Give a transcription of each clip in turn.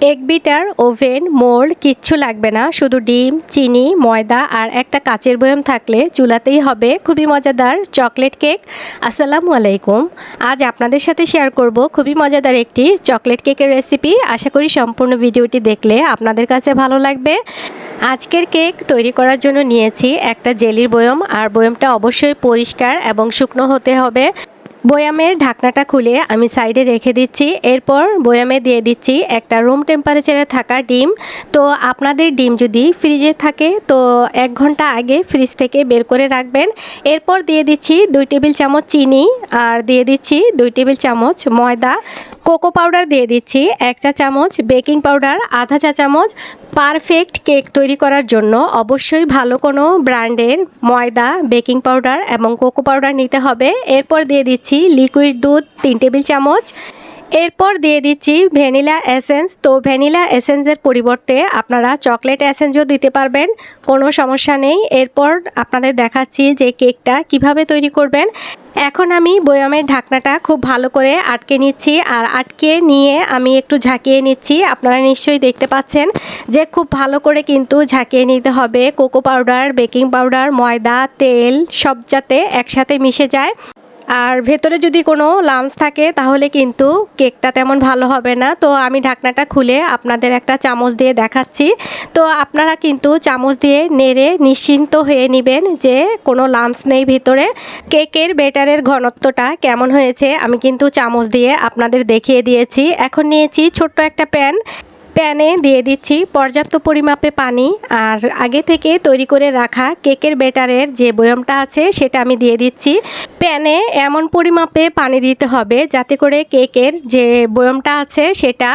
Egg bitter oven, mould কিচ্ছু লাগবে না, শুধু ডিম, চিনি, ময়দা আর একটা কাচের বয়ম থাকলে চুলাতেই হবে। খুবই মজাদার চকলেট কেক। আসসালামু আলাইকুম। আজ আপনাদের সাথে শেয়ার করব খুবই মজাদার একটি চকলেট কেকের রেসিপি। আশা করি সম্পূর্ণ ভিডিওটি দেখলে আপনাদের কাছে ভালো লাগবে। আজকের কেক তৈরি করার জন্য নিয়েছি একটা জেলির বয়ম। আর বয়মটা অবশ্যই পরিষ্কার এবং শুকনো হতে হবে। বয়ামের ঢাকনাটা খুলে আমি সাইডে রেখে দিচ্ছি। এরপর বয়ামে দিয়ে দিচ্ছি একটা রুম টেম্পারেচারে থাকা ডিম। তো আপনাদের ডিম যদি ফ্রিজে থাকে, তো এক ঘণ্টা আগে ফ্রিজ থেকে বের করে রাখবেন। এরপর দিয়ে দিচ্ছি দুই টেবিল চামচ চিনি আর দিয়ে দিচ্ছি দুই টেবিল চামচ ময়দা। কোকো পাউডার দিয়ে দিচ্ছি এক চা চামচ বেকিং পাউডার, আধা চা চামচ পারফেক্ট কেক তৈরি করার জন্য। অবশ্যই ভালো কোনো ব্র্যান্ডের ময়দা, বেকিং পাউডার এবং কোকো পাউডার নিতে হবে। এরপর দিয়ে দিচ্ছি লিকুইড দুধ, তিন টেবিল চামচ এরপর দিয়ে দিচ্ছি ভ্যানিলা এসেন্স। তো ভ্যানিলা এসেন্সের পরিবর্তে আপনারা চকলেট এসেন্সও দিতে পারবেন, কোনো সমস্যা নেই। এরপর আপনাদের দেখাচ্ছি যে কেকটা কীভাবে তৈরি করবেন। এখন আমি বয়ামের ঢাকনাটা খুব ভালো করে আটকে নিচ্ছি আর আটকে নিয়ে আমি একটু ঝাঁকিয়ে নিচ্ছি। আপনারা নিশ্চয়ই দেখতে পাচ্ছেন যে খুব ভালো করে কিন্তু ঝাঁকিয়ে নিতে হবে। কোকো পাউডার, বেকিং পাউডার, ময়দা, তেল সব যাতে একসাথে মিশে যায়। আর ভেতরে যদি কোনো লামস থাকে, তাহলে কিন্তু কেকটা তেমন ভালো হবে না। তো আমি ঢাকনাটা খুলে আপনাদের একটা চামচ দিয়ে দেখাচ্ছি। তো আপনারা কিন্তু চামচ দিয়ে নেড়ে নিশ্চিন্ত হয়ে নেবেন যে কোনো লামস নেই ভিতরে। কেকের বেটারের ঘনত্বটা কেমন হয়েছে, আমি কিন্তু চামচ দিয়ে আপনাদের দেখিয়ে দিয়েছি। এখন নিয়েছি ছোট্ট একটা প্যান। প্যানে দিয়ে দিচ্ছি পর্যাপ্ত পরিমাপে পানি। আর আগে থেকে তৈরি করে রাখা কেকের বেটারের যে বয়মটা আছে, সেটা আমি দিয়ে দিচ্ছি। প্যানে এমন পরিমাপে পানি দিতে হবে যাতে করে কেকের যে বয়মটা আছে সেটা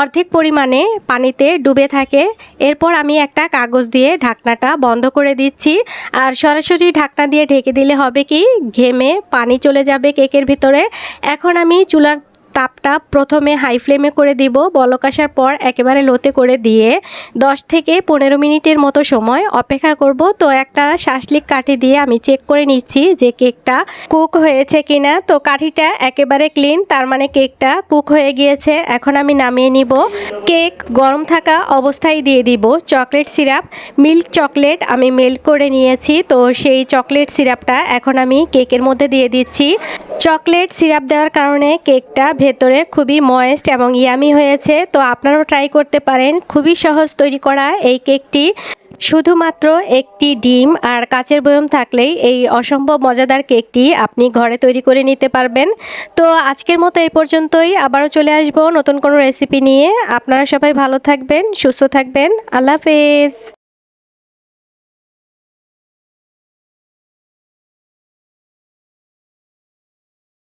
অর্ধেক পরিমাণে পানিতে ডুবে থাকে। এরপর আমি একটা কাগজ দিয়ে ঢাকনাটা বন্ধ করে দিচ্ছি। আর সরাসরি ঢাকনা দিয়ে ঢেকে দিলে হবে কি, ঘেমে পানি চলে যাবে কেকের ভিতরে। এখন আমি চুলার তাপটা প্রথমে হাই ফ্লেমে করে দিব। বলক আসার পর একেবারে লোতে করে দিয়ে 10 থেকে পনেরো মিনিটের মতো সময় অপেক্ষা করব। তো একটা শাসলিক কাঠি দিয়ে আমি চেক করে নিচ্ছি যে কেকটা কুক হয়েছে কিনা। তো কাঠিটা একেবারে ক্লিন তার মানে কেকটা কুক হয়ে গিয়েছে। এখন আমি নামিয়ে নিব। কেক গরম থাকা অবস্থায় দিয়ে দিব। চকলেট সিরাপ, মিল্ক চকলেট আমি মেল্ট করে নিয়েছি। তো সেই চকলেট সিরাপটা এখন আমি কেকের মধ্যে দিয়ে দিচ্ছি। চকলেট সিরাপ দেওয়ার কারণে কেকটা ভেতরে খুবই ময়েস্ট এবং ইয়ামি হয়েছে, তো আপনারাও ট্রাই করতে পারেন। খুবই সহজ তৈরি করা এই কেকটি। শুধুমাত্র একটি ডিম আর কাচের বয়ম থাকলেই এই অসম্ভব মজাদার কেকটি আপনি ঘরে তৈরি করে নিতে পারবেন। তো আজকের মতো এই পর্যন্তই। আবারও চলে আসব নতুন কোনো রেসিপি নিয়ে। আপনারা সবাই ভালো থাকবেন, সুস্থ থাকবেন। আল্লাহ হাফেজ।